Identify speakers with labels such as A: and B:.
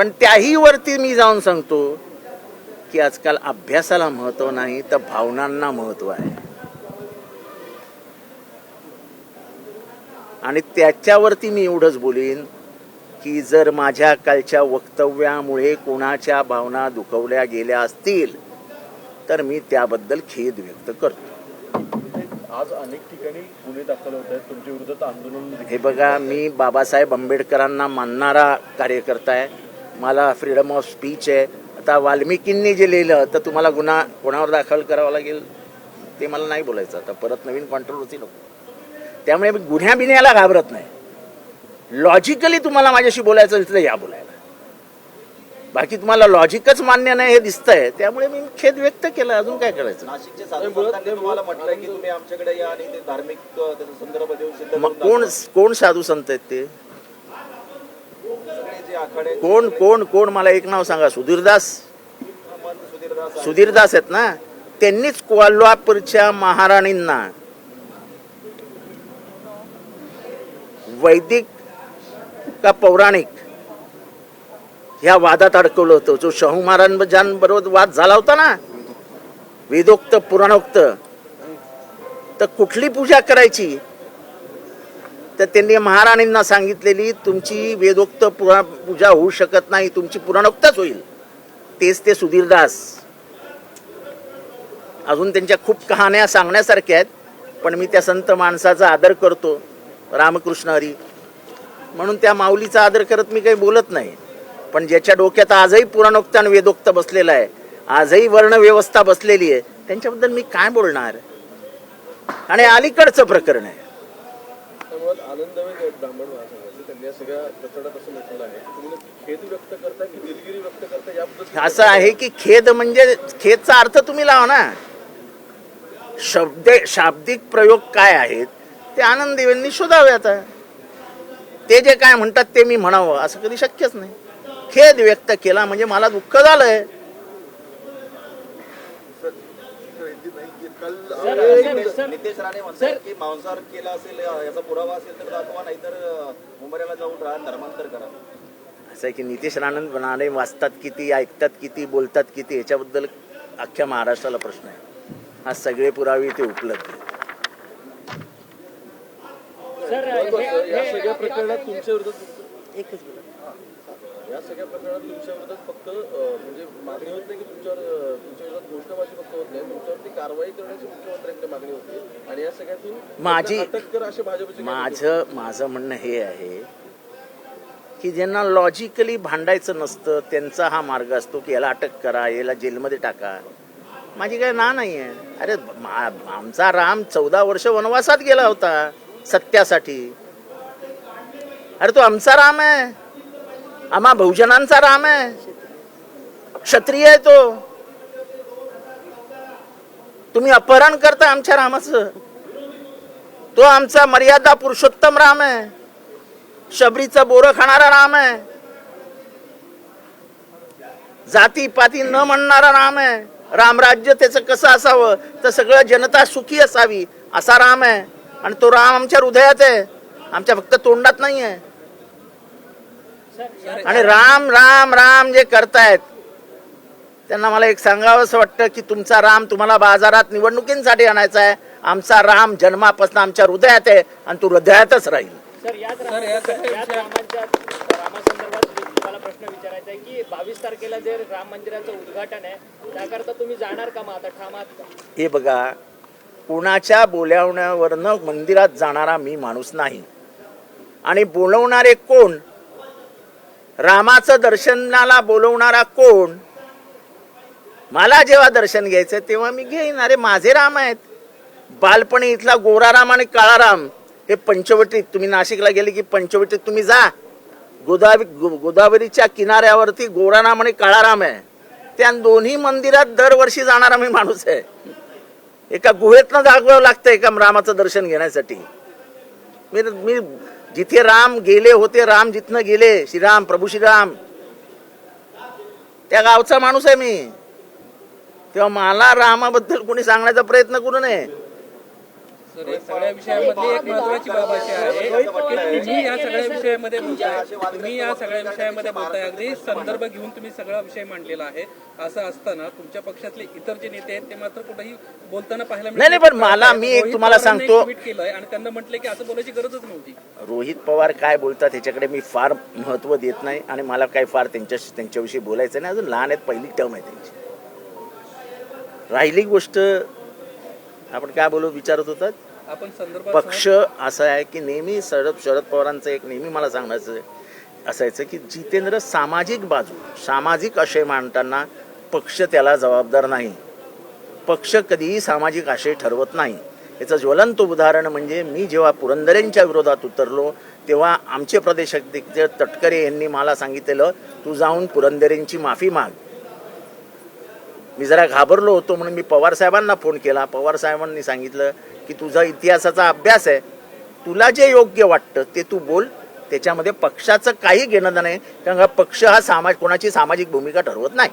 A: पण त्याही वरती मी जाऊन सांगतो की आजकाल अभ्यासाला महत्त्व नाही तर भावनांना महत्त्व आहे. आणि त्याच्यावरती मी एवढंच बोलीन की जर माझ्या कालच्या वक्तव्यामुळे कोणाच्या भावना दुखवल्या गेल्या असतील तर मी त्याबद्दल खेद व्यक्त करतो.
B: आज अनेक ठिकाणी गुन्हे दाखल होत आहेत तुमच्या विरोधात आंदोलन
A: हे बघा मी बाबासाहेब आंबेडकरांना मानणारा कार्यकर्ता आहे. मला फ्रीडम ऑफ स्पीच आहे. आता वाल्मिकींनी जे लिहिलं तर तुम्हाला गुन्हा कोणावर दाखल करावा लागेल? ते मला नाही बोलायचं. आता परत नवीन कॉन्ट्रोवर्सी नको. त्यामुळे मी गुन्ह्या बिन्ह्याला घाबरत नाही. लॉजिकली तुम्हाला माझ्याशी बोलायचं असेल तर या बोलायला. बाकी तुम्हाला लॉजिकच मान्य नाही हे दिसतंय. त्यामुळे मी खेद व्यक्त केला. अजून काय करायचं?
C: नाशिकचे साधू संतांनी तुम्हाला म्हटलंय की तुम्ही आमच्याकडे या आणि ते धार्मिक अ, त्याचा संदर्भ देऊन सिद्ध
A: मग कोण. कोण साधू संत आहेत ते? कोण कोण कोण? मला एक नाव सांगा. सुधीरदास?
C: सुधीरदास
A: सुधीरदास आहेत ना? त्यांनीच कोल्हापूरच्या महाराणींना वैदिक का पौराणिक ह्या वादात अडकवलं होतं. जो शाहू महाराजांबरोबर वाद झाला होता ना? वेदोक्त पुराणोक्त तर कुठली पूजा करायची? तर त्यांनी महाराणींना सांगितलेली तुमची वेदोक्त पुरा पूजा होऊ शकत नाही तुमची पुराणोक्तच होईल. तेच ते सुधीरदास अजून त्यांच्या खूप कहाण्या सांगण्यासारख्या आहेत पण मी त्या संत माणसाचा आदर करतो रामकृष्ण हरी. म्हणून त्या माऊलीचा आदर करत मी काही बोलत नाही पण ज्याच्या डोक्यात आजही पुराणोक्त आणि वेदोक्त बसलेला आहे आजही वर्णव्यवस्था बसलेली आहे त्यांच्याबद्दल मी काय बोलणार? आणि अलीकडचं प्रकरण आहे.
B: त्यामुळे आनंदवे ब्राह्मण महासंघाचे त्यांनी या सगळ्या प्रकरणात असं आहे. की तुम्ही खेद व्यक्त करता की दिलगिरी व्यक्त करता याबद्दल
A: असं आहे की खेद म्हणजे खेदचा अर्थ तुम्ही लावा ना. शब्द शाब्दिक प्रयोग काय आहेत ते आनंद देवेंनी शोधावे आता. ते जे काय म्हणतात ते मी म्हणावं असं कधी शक्यच नाही. खेद व्यक्त केला म्हणजे मला दुःख झालंय.
C: नितेश नितेश राणे म्हणतात की मांसाहार केला असेल याचा पुरावा असेल तर दाखवा नाहीतर मुंबईला जाऊन राहा धर्मांतर करा.
A: असं आहे की नितेश राणन राणे वाचतात किती ऐकतात किती बोलतात किती याच्याबद्दल अख्ख्या महाराष्ट्राला प्रश्न आहे. हा सगळे पुरावे इथे उपलब्ध आहेत.
B: या सगळ्या प्रकरणात तुमच्या विरोधात या सगळ्या प्रकरणात तुमच्या विरोधात फक्त म्हणजे मागणी होत नाही की तुमच्यावर अं, तुमच्या विरोधात घोषणाबाजी फक्त होत नाही तुमच्यावरती कारवाई करण्याची मुख्यमंत्र्यांकडे मागणी होती आणि या सगळ्यातून
A: माझी-
B: त्यांना अटक कर असे भाजपचे
A: माझं माझं म्हणणं हे आहे की ज्यांना लॉजिकली भांडायचं नसतं त्यांचा हा मार्ग असतो की याला अटक करा याला जेलमध्ये टाका. माझी काय ना नाही आहे अरे आमचा राम चौदा वर्ष वनवासात गेला होता सत्यासाठी. अरे तो आमचा राम आहे. आम्हा बहुजनांचा राम आहे. क्षत्रिय आहे तो. तुम्ही अपहरण करता आमच्या रामाचं. तो आमचा मर्यादा पुरुषोत्तम राम आहे. शबरीचा बोरं खाणारा राम आहे. जाती पाती न म्हणणारा राम आहे. रामराज्य त्याचं कसं असावं? तर सगळं जनता सुखी असावी असा राम आहे. आणि तो राम आमच्या हृदयात आहे. आमच्या फक्त तोंडात नाही आहे आणि राम राम राम जे करतायत त्यांना मला एक सांगावं असं वाटतं की तुमचा राम तुम्हाला बाजारात निवडणुकींसाठी आणायचा आहे. आमचा राम जन्मापासून आमच्या हृदयात आहे आणि तो हृदयातच राहील.
D: सर याच रामाच्या याच रामाच्या रामासंदर्भात तुम्हाला प्रश्न विचारायचा आहे की बावीस तारखेला जे राम मंदिराचं उद्घाटन आहे त्याकरता तुम्ही जाणार का मग आता ठाम आहात का
A: हे बघा कुणाच्या बोलावण्यावरनं मंदिरात जाणारा मी माणूस नाही. आणि बोलवणारे कोण? रामाचं दर्शनाला बोलवणारा कोण? मला जेव्हा दर्शन घ्यायचं तेव्हा मी घेईन. अरे माझे राम आहेत. बालपणी इथला गोराराम आणि काळाराम हे पंचवटीत तुम्ही नाशिकला गेले की पंचवटीत तुम्ही जा. गोदावरी गो- गोदावरीच्या किनाऱ्यावरती गोराराम आणि काळाराम आहे. त्या दोन्ही मंदिरात दरवर्षी जाणारा मी माणूस आहे. एका गुहेतनं जागवावं लागतं एका रामाचं दर्शन घेण्यासाठी. मी मी जिथे राम गेले होते राम जिथनं गेले श्रीराम प्रभू श्रीराम. त्या गावचा माणूस आहे मी. तेव्हा मला रामाबद्दल कोणी सांगण्याचा प्रयत्न करू नये.
E: सर या सगळ्या विषयामध्ये एक महत्वाची बाब अशी आहे की तुम्ही या सगळ्या विषयामध्ये बोलताय. तुम्ही या सगळ्या विषयामध्ये बोलताय. अगदी संदर्भ घेऊन तुम्ही सगळा विषय मांडलेला आहे. असं असताना तुमच्या पक्षातले इतर जे नेते आहेत ते मात्र कुठेही बोलताना पाहायला
A: नाही, नाही, पण मला- मी एक तुम्हाला सांगतो-
E: केलंय आणि त्यांना म्हटलंय की असं बोलायची गरजच नव्हती.
A: रोहित पवार काय बोलतात ह्याच्याकडे मी फार महत्त्व देत नाही आणि मला काय फार त्यांच्या त्यांच्याविषयी बोलायचं नाही. अजून लहान आहेत पहिली टर्म आहे त्यांची. राहिली गोष्ट आपण काय बोलू विचारत होतात? पक्ष असं आहे की नेहमी शरद शरद पवारांचं एक नेहमी मला सांगायचं असायचं की जितेंद्र सामाजिक बाजू सामाजिक आशय मांडताना पक्ष त्याला जबाबदार नाही. पक्ष कधीही सामाजिक आशय ठरवत नाही. याचं ज्वलंत उदाहरण म्हणजे मी जेव्हा पुरंदरेंच्या विरोधात उतरलो तेव्हा आमचे प्रदेशाध्यक्ष तटकरे यांनी मला सांगितलेलं तू जाऊन पुरंदरेंची माफी माग. मी जरा घाबरलो होतो म्हणून मी पवार साहेबांना फोन केला. पवार साहेबांनी सांगितलं की तुझा इतिहासाचा अभ्यास आहे. तुला जे योग्य वाटतं ते तू बोल. त्याच्यामध्ये पक्षाचं काही घेणं नाही. कारण पक्ष हा सामाज कोणाची सामाजिक भूमिका ठरवत नाही.